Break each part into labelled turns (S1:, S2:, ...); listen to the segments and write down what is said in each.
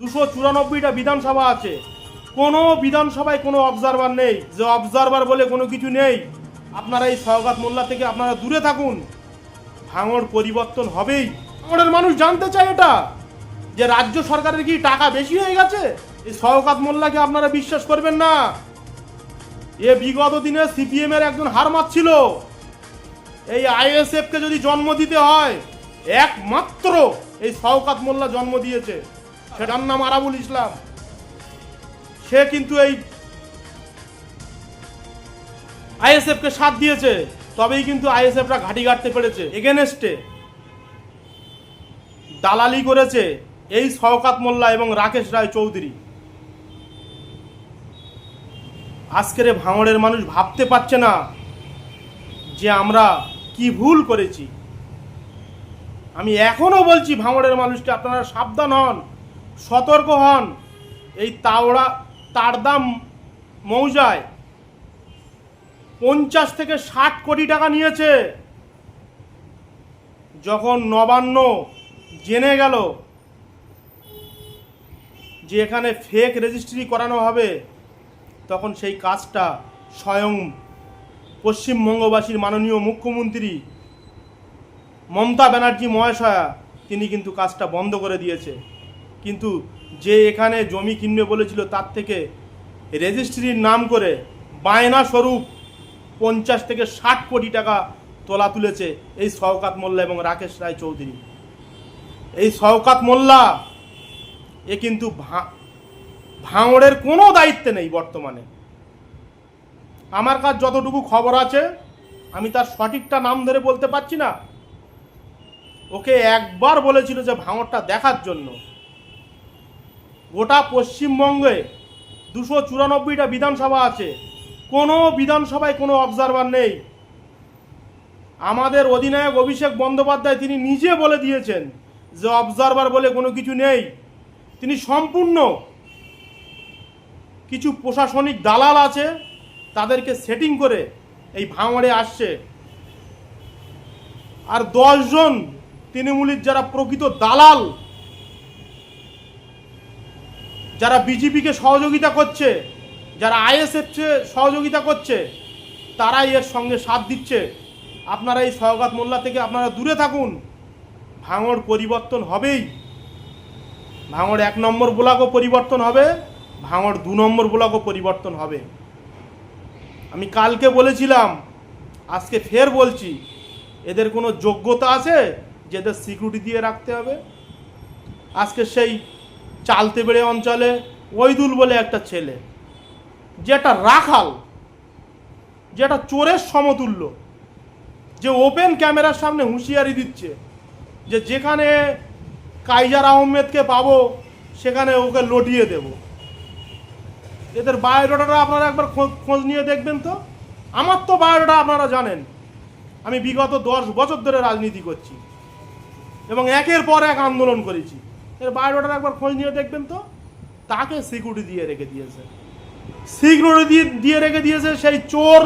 S1: দুশো চুরানব্বইটা বিধানসভা আছে। কোনো বিধানসভায় কোনো অবজারভার নেই। যে অবজারভার বলে কোনো কিছু নেই। আপনারা এই সওগাত মোল্লা থেকে আপনারা দূরে থাকুন। ভাঙড় পরিবর্তন হবেই। ভাঙড়ের মানুষ জানতে চায় এটা। যে রাজ্য সরকারের কি টাকা বেশি হয়ে গেছে? এই সওগাত মোল্লাকে আপনারা বিশ্বাস করবেন না। এ বিগত দিনে সিপিএম এর একজন হার ছিল এই আইএসএফ কে যদি জন্ম দিতে হয়, একমাত্র এই শওকাত মোল্লা জন্ম দিয়েছে। সেটার নাম আরাবুল ইসলাম। সে কিন্তু এই আইএসএফ কে সাথ দিয়েছে, তবেই কিন্তু আইএসএফরা ঘাটি গাড়তে পেরেছে। এগেনেস্টে দালালি করেছে এই শওকাত মোল্লা এবং রাকেশ রায় চৌধুরী। আজকের ভাঙড়ের মানুষ ভাবতে পারছে না যে আমরা কি ভুল করেছি। আমি এখনও বলছি ভাঙড়ের মানুষকে আপনারা সাবধান হন। সতর্ক হন। এই তাওড়া, তারদাম মৌজায় পঞ্চাশ থেকে ষাট কোটি টাকা নিয়েছে। যখন নবান্ন জেনে গেল যে এখানে ফেক রেজিস্ট্রি করানো হবে, তখন সেই কাজটা স্বয়ং পশ্চিমবঙ্গবাসীর মাননীয় মুখ্যমন্ত্রী মমতা ব্যানার্জি মহাশয়া, তিনি কিন্তু কাজটা বন্ধ করে দিয়েছে। কিন্তু যে এখানে জমি কিনবে বলেছিল তার থেকে রেজিস্ট্রির নাম করে বায়না স্বরূপ পঞ্চাশ থেকে ষাট কোটি টাকা তোলা তুলেছে এই শওকাত মোল্লা এবং রাকেশ রায় চৌধুরী। এই শওকাত মোল্লা, এ কিন্তু ভাঙড়ের কোনো দায়িত্বে নেই বর্তমানে। আমার কাছে যতটুকু খবর আছে, আমি তার সঠিকটা নাম ধরে বলতে পারছি না। ওকে একবার বলেছিল যে ভাঙড়টা দেখার জন্য। গোটা পশ্চিমবঙ্গে দুশো চুরানব্বইটা বিধানসভা আছে। কোনো বিধানসভায় কোনো অবজারভার নেই। আমাদের অধিনায়ক অভিষেক বন্দ্যোপাধ্যায় তিনি নিজে বলে দিয়েছেন যে অবজারভার বলে কোনো কিছু নেই। তিনি সম্পূর্ণ কিছু প্রশাসনিক দালাল আছে, তাদেরকে সেটিং করে এই ভাঙড়ে আসছে। আর দশজন তৃণমূলের যারা প্রকৃত দালাল যারা বিজেপিকে সহযোগিতা করছে, যারা আইএসএফকে সহযোগিতা করছে, তারাই এর সঙ্গে সাথ দিচ্ছে। আপনারা এই সওগাত মোল্লা থেকে আপনারা দূরে থাকুন। ভাঙড় পরিবর্তন হবেই। ভাঙড় এক নম্বর ব্লকও পরিবর্তন হবে, ভাঙড় দু নম্বর ব্লকও পরিবর্তন হবে। আমি কালকে বলেছিলাম, আজকে ফের বলছি, এদের কোনো যোগ্যতা আছে যে এদের সিকিউরিটি দিয়ে রাখতে হবে? আজকে সেই চালতে বেড়ে অঞ্চলে ওইদুল বলে একটা ছেলে। যেটা রাখাল, যেটা চোরের সমতুল্য, যে ওপেন ক্যামেরার সামনে হুঁশিয়ারি দিচ্ছে যে যেখানে কাইজার আহমেদকে পাবো, সেখানে ওকে লটিয়ে দেব। এদের বায়োডাটা আপনারা একবার খোঁজ খোঁজ নিয়ে দেখবেন তো? আমার তো বায়োডাটা আপনারা জানেন। আমি বিগত দশ বছর ধরে রাজনীতি করছি এবং একের পর এক আন্দোলন করেছি। এর বায়োডাটা একবার খোঁজ নিয়ে দেখবেন তো। তাকে সিকিউরিটি দিয়ে রেখে দিয়েছে। সিকিউরিটি দিয়ে দিয়ে রেখে দিয়েছে সেই চোর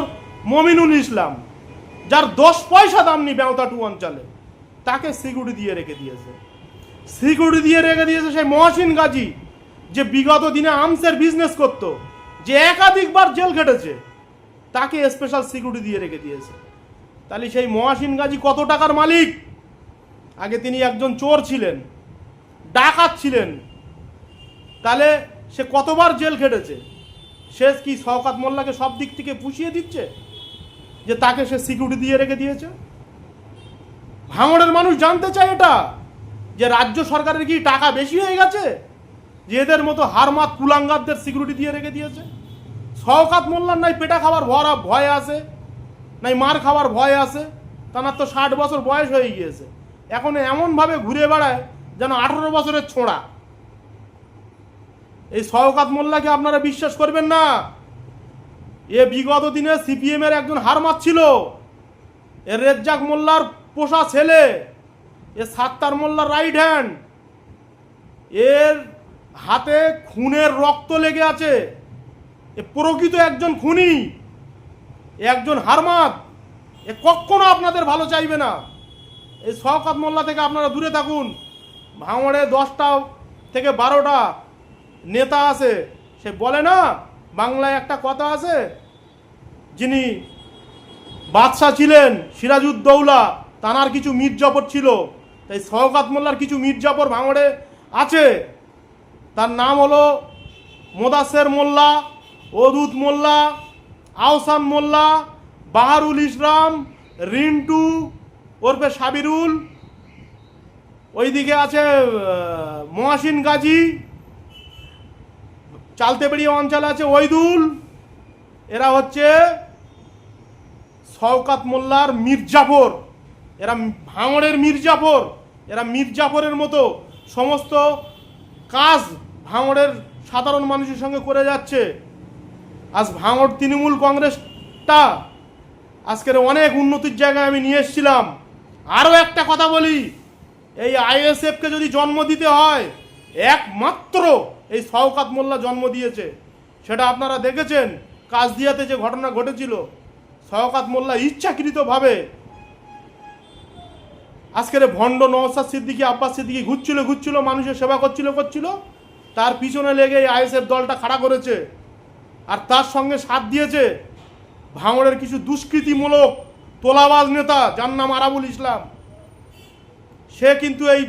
S1: মমিনুল ইসলাম, যার দশ পয়সা দাম বেওতা টু অঞ্চলে। তাকে সিকিউরিটি দিয়ে রেখে দিয়েছে। সিকিউরিটি দিয়ে রেখে দিয়েছে সেই মহাসিন গাজী, যে বিগত দিনে আমসের বিজনেস করতো, যে একাধিকবার জেল খেটেছে। তাকে স্পেশাল সিকিউরিটি দিয়ে রেখে দিয়েছে। তাহলে সেই মহাসিন গাজী কত টাকার মালিক? আগে তিনি একজন চোর ছিলেন। ডাকাত ছিলেন। তাহলে সে কতবার জেল খেটেছে? সে কি শওকাত মোল্লাকে সব দিক থেকে পুষিয়ে দিচ্ছে? যে তাকে সে সিকিউরিটি দিয়ে রেখে দিয়েছে? ভাঙড়ের মানুষ জানতে চায় এটা, যে রাজ্য সরকারের কি টাকা বেশি হয়ে গেছে? যে এদের মতো হারমাত কুলাঙ্গারদের সিকিউরিটি দিয়ে রেখে দিয়েছে? শওকাত মোল্লার নাই পেটা খাবার ভরা ভয় আছে, নাই মার খাবার ভয় আছে তার তো ষাট বছর বয়স হয়ে গিয়েছে। এখন এমনভাবে ঘুরে বেড়ায় যেন আঠারো বছরের ছোঁড়া। এই শওকাত মোল্লাকে আপনারা বিশ্বাস করবেন না? এ বিগত দিনে সিপিএম এর একজন হার ছিল এ রেজ্জাক মোল্লার পোষা ছেলে, এ সাত্তার মোল্লার রাইট হ্যান্ড এর হাতে খুনের রক্ত লেগে আছে। এ প্রকৃত একজন খুনি একজন হারমাত এ কখনো আপনাদের ভালো চাইবে না। এই শওকাত মোল্লা থেকে আপনারা দূরে থাকুন। ভাঙড়ে দশটা থেকে বারোটা নেতা আছে। সে বলে না, বাংলায় একটা কথা আছে, যিনি বাদশাহ ছিলেন, সিরাজউদ্দৌলা তানার কিছু মির্জাফর ছিল। তাই শওকাত মোল্লার কিছু মির্জাফর ভাঙড়ে আছে। তার নাম হলো মোদাসের মোল্লা, অদুত মোল্লা, আহসান মোল্লা, বাহারুল ইসলাম, রিন্টু ওরফে সাবিরুল ওইদিকে আছে মহাসিন গাজী। চালতেবেড়ি অঞ্চল আছে ওইদুল। এরা হচ্ছে শওকাত মোল্লার মির্জাফর। এরা ভাঙড়ের মির্জাফর। এরা মির্জাফরের মতো সমস্ত কাজ ভাঙড়ের সাধারণ মানুষের সঙ্গে করে যাচ্ছে। আজ ভাঙড় তৃণমূল কংগ্রেসটা আজকের অনেক উন্নতির জায়গায় আমি নিয়ে এসেছিলাম। আরও একটা কথা বলি এই আইএসএফকে যদি জন্ম দিতে হয়, একমাত্র এই শওকাত মোল্লা জন্ম দিয়েছে। সেটা আপনারা দেখেছেন, কাজদিয়াতে যে ঘটনা ঘটেছিল। শওকাত মোল্লা ইচ্ছাকৃতভাবে আজকের ভণ্ড নওসাদ সিদ্দিকি, আব্বাস সিদ্দিকি ঘুরছিল ঘুরছিল, মানুষের সেবা করছিল করছিল। তার পিছনে লেগে এই আইএসএফ দলটা খাড়া করেছে। আর তার সঙ্গে সাথ দিয়েছে ভাঙড়ের কিছু দুষ্কৃতিমূলক তোলাবাজ নেতা, যার নাম আরাবুল ইসলাম। সে কিন্তু এই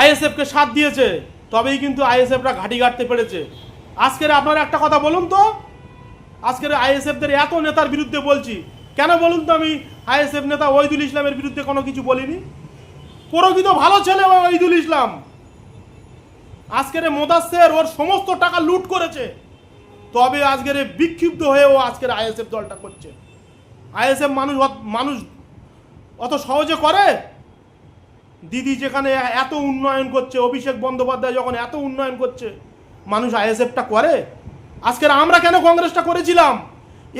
S1: আইএসএফকে সাথ দিয়েছে, তবেই কিন্তু আইএসএফরা ঘাঁটি গাড়তে পেরেছে। আজকের আপনারা একটা কথা বলুন তো? আজকের আইএসএফদের এত নেতার বিরুদ্ধে বলছি। কেন বলুন তো আমি? আইএসএফ নেতা ওইদুল ইসলামের বিরুদ্ধে কোনো কিছু বলিনি? প্রকৃত ভালো ছেলে ওই ওইদুল ইসলাম। আজকের মোদাসের ওর সমস্ত টাকা লুট করেছে। তবে আজকের বিক্ষিপ্ত হয়ে ও আজকের আইএসএফ দলটা করছে। আইএসএফ মানুষ মানুষ অত সহজে করে? দিদি যেখানে এত উন্নয়ন করছে, অভিষেক বন্দ্যোপাধ্যায় যখন এত উন্নয়ন করছে, মানুষ আইএসএফটা করে? আজকের আমরা কেন কংগ্রেসটা করেছিলাম?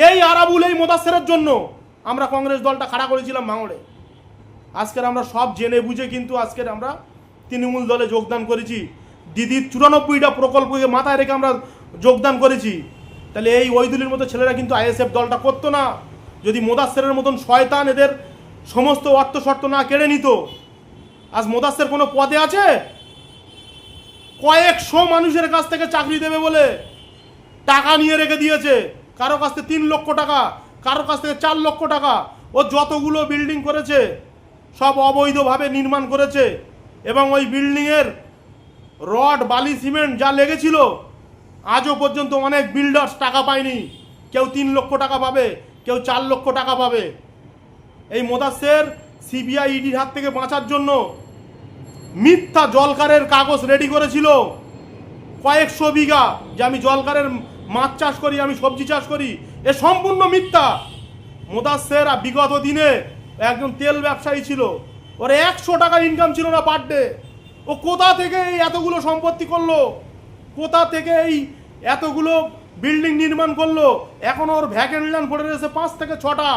S1: এই আরাবুল, এই মোদাসেরের জন্য আমরা কংগ্রেস দলটা খাড়া করেছিলাম ভাঙড়ে। আজকের আমরা সব জেনে বুঝে কিন্তু আজকের আমরা তৃণমূল দলে যোগদান করেছি। দিদির চুরানব্বইটা প্রকল্পকে মাথায় রেখে আমরা যোগদান করেছি। তাহলে এই ওইদুলির মতো ছেলেরা কিন্তু আইএসএফ দলটা করতো না। যদি মোদাসেরের মতন শয়তান এদের সমস্ত অর্থ শর্ত না কেড়ে নিত। আজ মোদাসের কোনো পদে আছে? কয়েকশো মানুষের কাছ থেকে চাকরি দেবে বলে টাকা নিয়ে রেখে দিয়েছে। কারও কাছ থেকে তিন লক্ষ টাকা, কারও কাছ থেকে চার লক্ষ টাকা। ও যতগুলো বিল্ডিং করেছে, সব অবৈধভাবে নির্মাণ করেছে। এবং ওই বিল্ডিংয়ের রড, বালি, সিমেন্ট যা লেগেছিল, আজও পর্যন্ত অনেক বিল্ডার্স টাকা পায়নি। কেউ তিন লক্ষ টাকা পাবে, কেউ চার লক্ষ টাকা পাবে। এই মোদাসের সিবিআই ইডির হাত থেকে বাঁচার জন্য মিথ্যা জলকারের কাগজ রেডি করেছিল। কয়েকশো বিঘা যে আমি জলকারের মাছ চাষ করি, আমি সবজি চাষ করি, এ সম্পূর্ণ মিথ্যা। মোদাসের বিগত দিনে একজন তেল ব্যবসায়ী ছিল, ওর একশো টাকা ইনকাম ছিল না পার ডে ও কোথা থেকে এই এতগুলো সম্পত্তি করল? কোথা থেকে এই এতগুলো বিল্ডিং নির্মাণ করল? এখন ওর ভ্যাকেন্ট ল্যান্ড পড়ে রয়েছে পাঁচ থেকে ছটা।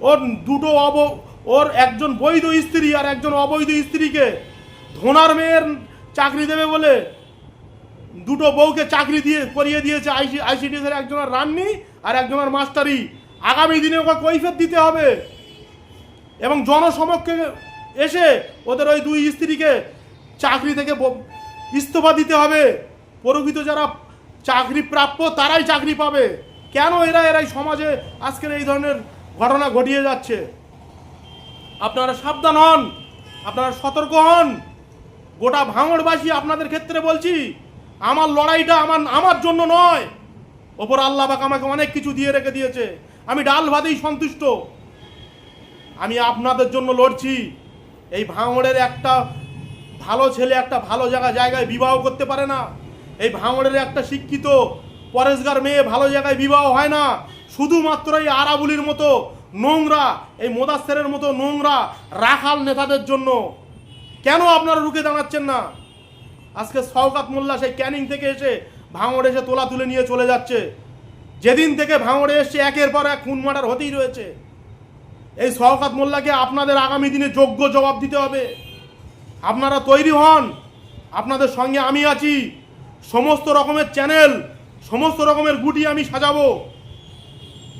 S1: ওর দুটো অব, ওর একজন বৈধ স্ত্রী আর একজন অবৈধ স্ত্রীকে ধোনার মেয়ের চাকরি দেবে বলে দুটো বউকে চাকরি দিয়ে, করিয়ে দিয়েছে আইসি আইসিডিএস এর একজনের রান্নি আর একজনের মাস্টারি। আগামী দিনে ওকে কৈফেত দিতে হবে। এবং জনসমক্ষে এসে ওদের ওই দুই স্ত্রীকে চাকরি থেকে ইস্তফা দিতে হবে। প্রকৃত যারা চাকরি প্রাপ্য তারাই চাকরি পাবে। কেন এরা, এরাই সমাজে আজকের এই ধরনের ঘটনা ঘটিয়ে যাচ্ছে। আপনারা সাবধান হন, আপনারা সতর্ক হন। গোটা ভাঙড়বাসী আপনাদের ক্ষেত্রে বলছি, আমার লড়াইটা আমার আমার জন্য নয়। ওপর আল্লাহ পাক আমাকে অনেক কিছু দিয়ে রেখে দিয়েছে। আমি ডাল ভাতেই সন্তুষ্ট। আমি আপনাদের জন্য লড়ছি। এই ভাঙড়ের একটা ভালো ছেলে একটা ভালো জায়গা, জায়গায় বিবাহ করতে পারে না। এই ভাঙড়ের একটা শিক্ষিত, পরেশগার মেয়ে ভালো জায়গায় বিবাহ হয় না। শুধুমাত্র এই আরাবুলির মতো নোংরা, এই মোদাস্তেরের মতো নোংরা রাখাল নেতাদের জন্য। কেন আপনারা রুখে দাঁড়াচ্ছেন না? আজকে শওকাত মোল্লা সেই ক্যানিং থেকে এসে ভাঙড়ে এসে তোলা তুলে নিয়ে চলে যাচ্ছে। যেদিন থেকে ভাঙড়ে এসছে, একের পর এক খুন মার্ডার হতেই রয়েছে। এই শওকাত মোল্লাকে আপনাদের আগামী দিনে যোগ্য জবাব দিতে হবে। আপনারা তৈরি হন। আপনাদের সঙ্গে আমি আছি। সমস্ত রকমের চ্যানেল, সমস্ত রকমের গুটি আমি সাজাবো।